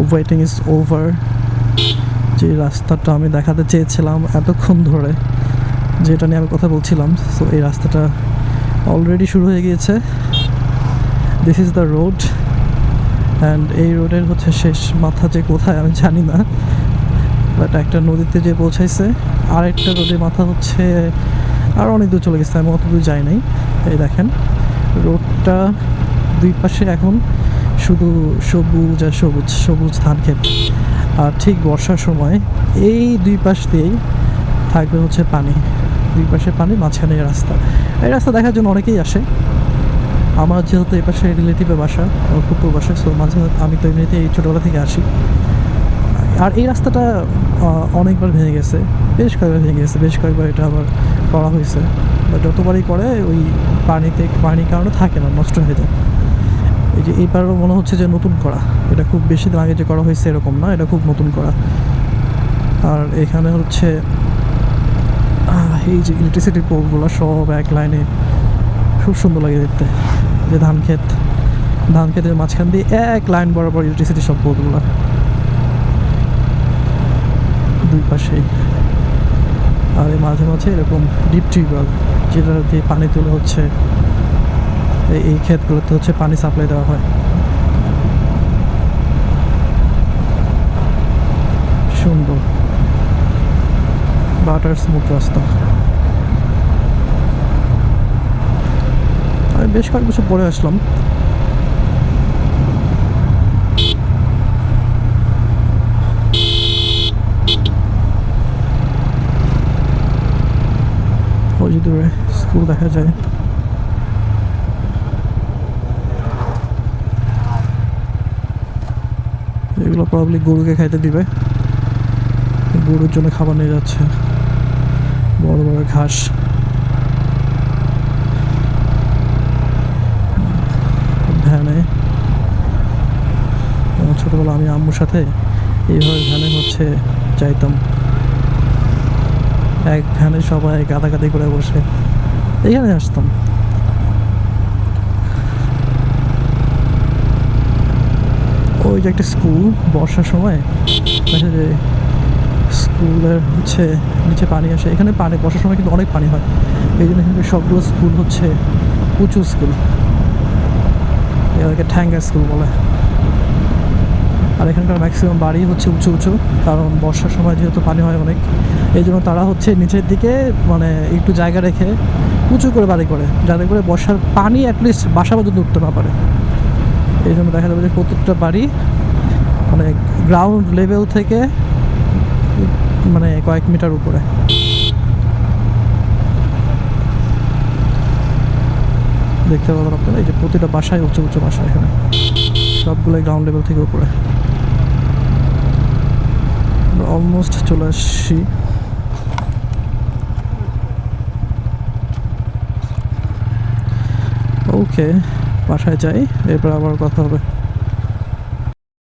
Waiting is over যে রাস্তাটা আমি দেখাতে চেয়েছিলাম এতক্ষণ ধরে, যেটা নিয়ে আমি কথা বলছিলাম সো এই রাস্তাটা অলরেডি শুরু হয়ে গিয়েছে। This is the road and এই রোডের হচ্ছে শেষ মাথা যে কোথায় আমি জানি না বাট একটা নদীতে যে পৌঁছাইছে আর একটা রোডের মাথা হচ্ছে আর অনেক দূর চলে গেছে, আমি অত দূর যাই নাই। এই দেখেন রোডটা দুই পাশে এখন শুধু সবুজ আর সবুজ সবুজ ধান ক্ষেত আর ঠিক বর্ষার সময় এই দুই পাশ দিয়েই থাকবে হচ্ছে পানি। দুই পাশে পানি, মাঝখানে এই রাস্তা। এই রাস্তা দেখার জন্য অনেকেই আসে। আমার যেহেতু এই পাশে রিলেটিভের বাসা, আমার কুকুর বাসা সো মাঝে আমি তো এমনিতে এই ছোটোবেলা থেকে আসি। আর এই রাস্তাটা অনেকবার ভেঙে গেছে। বেশ কয়েকবার ভেঙে গেছে, বেশ কয়েকবার এটা আবার করা হয়েছে। বা যতবারই করে, ওই পানিতে, পানির কারণে থাকে না, নষ্ট হয়ে যায়। এই যে এইবারও মনে হচ্ছে যে নতুন করা এটা খুব বেশি দিন আগে যে করা হয়েছে এরকম না, এটা খুব নতুন করা আর এখানে হচ্ছে এই যে ইলেকট্রিসিটি পোলগুলো সব এক লাইনে খুব সুন্দর লাগে দেখতে। যে ধান ক্ষেত, ধান ক্ষেতের মাঝখান দিয়ে এক লাইন বরাবর ইলেকট্রিসিটি সব পোলগুলো দুই পাশেই আর এই মাঝে মাঝে এরকম ডিপ টিউবওয়েল যেটা দিয়ে পানি তুলে হচ্ছে এই ক্ষেতগুলোতে হচ্ছে পানি সাপ্লাই দেওয়া হয়। সুন্দর। বাটার স্মুথ রাস্তা। আমি বেশ কয়েক বছর পরে আসলাম। ওই দূরে স্কুল দেখা যায়। এগুলো প্রবলি গরুকে খাইতে দিবে। গরুর জন্য খাবার নিয়ে যাচ্ছে। বড় বড় ঘাস। ভ্যানে। ছোটবেলা আমি আম্মুর সাথে এইভাবে ভ্যানে হচ্ছে যাইতাম। এক ভ্যানে সবাই গাদাগাদি করে বসে। এখানে আসতাম। ওই যে একটা স্কুল বর্ষার সময়। দেখা যায় স্কুলের হচ্ছে নিচে পানি আসে। এখানে পানি, বর্ষার সময় কিন্তু অনেক পানি হয়। এই জন্য এখানে সবগুলো স্কুল হচ্ছে উঁচু স্কুল। এটাকে ঠ্যাঙ্গা স্কুল বলে। আর এখানকার ম্যাক্সিমাম বাড়ি হচ্ছে উঁচু উঁচু, কারণ বর্ষার সময় যেহেতু পানি হয় অনেক, এই জন্য তারা হচ্ছে নিচের দিকে মানে একটু জায়গা রেখে উঁচু করে বাড়ি করে, যাতে করে বর্ষার পানি অ্যাটলিস্ট বাসা পর্যন্ত উঠতে না পারে। এই জন্য দেখা যাবে যে প্রত্যেকটা বাড়ি মানে গ্রাউন্ড লেভেল থেকে মানে কয়েক মিটার উপরে। দেখতে পাবেন আপনারা, এই যে প্রতিটা বাসায় উঁচু উঁচু বাসা এখানে। সবগুলোই গ্রাউন্ড লেভেল থেকে উপরে। অলমোস্ট চলে আসছি। ওকে বাসায় যাই এরপর আবার কথা হবে।